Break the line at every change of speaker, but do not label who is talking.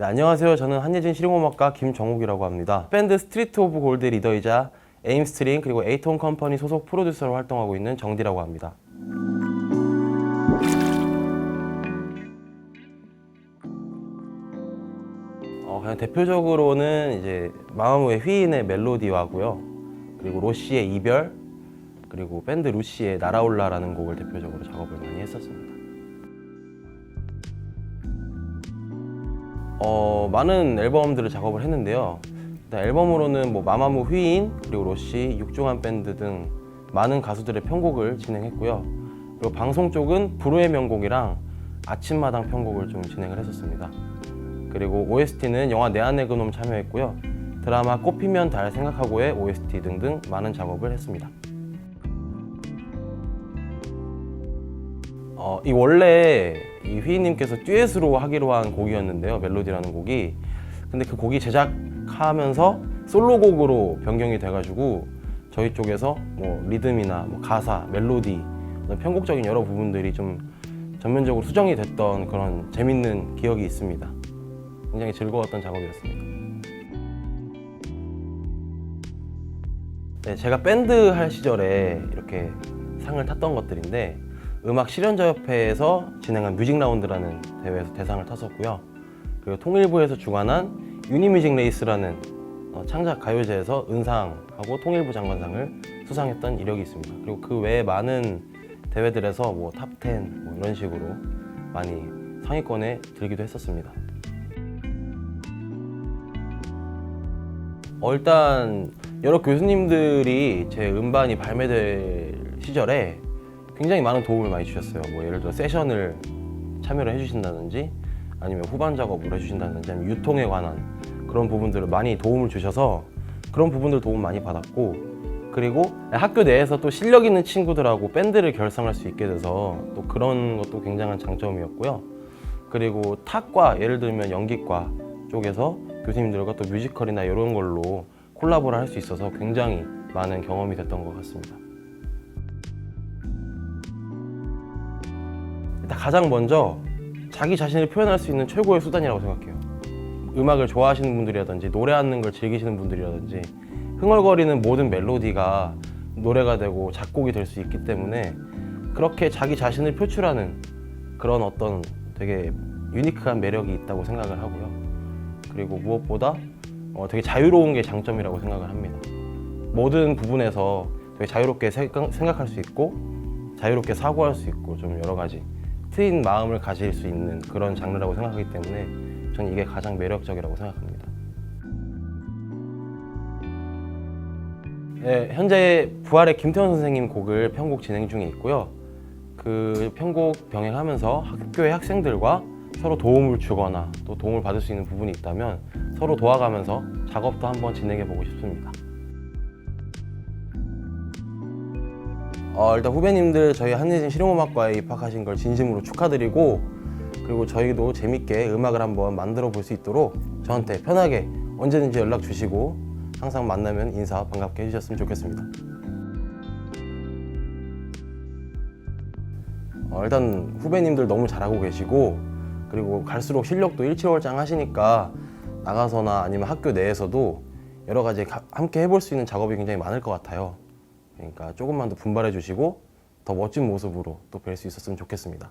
네, 안녕하세요. 저는 한예진 실용음악가 김정욱이라고 합니다. 밴드 스트리트 오브 골드 리더이자 에임스트링 그리고 에이톤 컴퍼니 소속 프로듀서로 활동하고 있는 정디라고 합니다. 어, 그냥 대표적으로는 이제 마마무의 휘인의 멜로디와고요. 그리고 로시의 이별 그리고 밴드 루시의 날아올라라는 곡을 대표적으로 작업을 많이 했었습니다. 어, 많은 앨범들을 작업을 했는데요. 앨범으로는 뭐 마마무 휘인 그리고 로시, 육중한 밴드 등 많은 가수들의 편곡을 진행했고요. 그리고 방송 쪽은 불후의 명곡이랑 아침마당 편곡을 좀 진행을 했었습니다. 그리고 OST는 영화 내 안의 그놈 참여했고요. 드라마 꽃피면 달 생각하고의 OST 등등 많은 작업을 했습니다. 어, 이 원래 이 휘인님께서 듀엣으로 하기로 한 곡이었는데요. 멜로디라는 곡이. 근데 그 곡이 제작하면서 솔로곡으로 변경이 돼가지고 저희 쪽에서 뭐 리듬이나 뭐 가사, 멜로디, 편곡적인 여러 부분들이 좀 전면적으로 수정이 됐던 그런 재밌는 기억이 있습니다. 굉장히 즐거웠던 작업이었습니다. 네, 제가 밴드 할 시절에 이렇게 상을 탔던 것들인데 음악 실현자협회에서 진행한 뮤직 라운드라는 대회에서 대상을 탔었고요. 그리고 통일부에서 주관한 유니뮤직 레이스라는 어, 창작 가요제에서 은상하고 통일부 장관상을 수상했던 이력이 있습니다. 그리고 그 외에 많은 대회들에서 뭐 탑10 뭐 이런 식으로 많이 상위권에 들기도 했었습니다. 어, 일단 여러 교수님들이 제 음반이 발매될 시절에 굉장히 많은 도움을 많이 주셨어요. 뭐 예를 들어 세션을 참여를 해주신다든지 아니면 후반 작업을 해주신다든지 아니면 유통에 관한 그런 부분들을 많이 도움을 주셔서 그런 부분들 도움 많이 받았고 그리고 학교 내에서 또 실력 있는 친구들하고 밴드를 결성할 수 있게 돼서 또 그런 것도 굉장한 장점이었고요. 그리고 탁과 예를 들면 연기과 쪽에서 교수님들과 또 뮤지컬이나 이런 걸로 콜라보를 할 수 있어서 굉장히 많은 경험이 됐던 것 같습니다. 가장 먼저 자기 자신을 표현할 수 있는 최고의 수단이라고 생각해요. 음악을 좋아하시는 분들이라든지 노래하는 걸 즐기시는 분들이라든지 흥얼거리는 모든 멜로디가 노래가 되고 작곡이 될 수 있기 때문에 그렇게 자기 자신을 표출하는 그런 어떤 되게 유니크한 매력이 있다고 생각을 하고요. 그리고 무엇보다 어, 되게 자유로운 게 장점이라고 생각을 합니다. 모든 부분에서 되게 자유롭게 생각, 생각할 수 있고 자유롭게 사고할 수 있고 좀 여러 가지 트인 마음을 가질 수 있는 그런 장르라고 생각하기 때문에 저는 이게 가장 매력적이라고 생각합니다. 네, 현재 부활의 김태원 선생님 곡을 편곡 진행 중에 있고요. 그 편곡 병행하면서 학교의 학생들과 서로 도움을 주거나 또 도움을 받을 수 있는 부분이 있다면 서로 도와가면서 작업도 한번 진행해 보고 싶습니다. 어, 일단 후배님들 저희 한예진 실용음악과에 입학하신 걸 진심으로 축하드리고 그리고 저희도 재밌게 음악을 한번 만들어 볼 수 있도록 저한테 편하게 언제든지 연락 주시고 항상 만나면 인사 반갑게 해주셨으면 좋겠습니다. 어, 일단 후배님들 너무 잘하고 계시고 그리고 갈수록 실력도 일치월장 하시니까 나가서나 아니면 학교 내에서도 여러 가지 가- 함께 해볼 수 있는 작업이 굉장히 많을 것 같아요. 그러니까 조금만 더 분발해 주시고 더 멋진 모습으로 또 뵐 수 있었으면 좋겠습니다.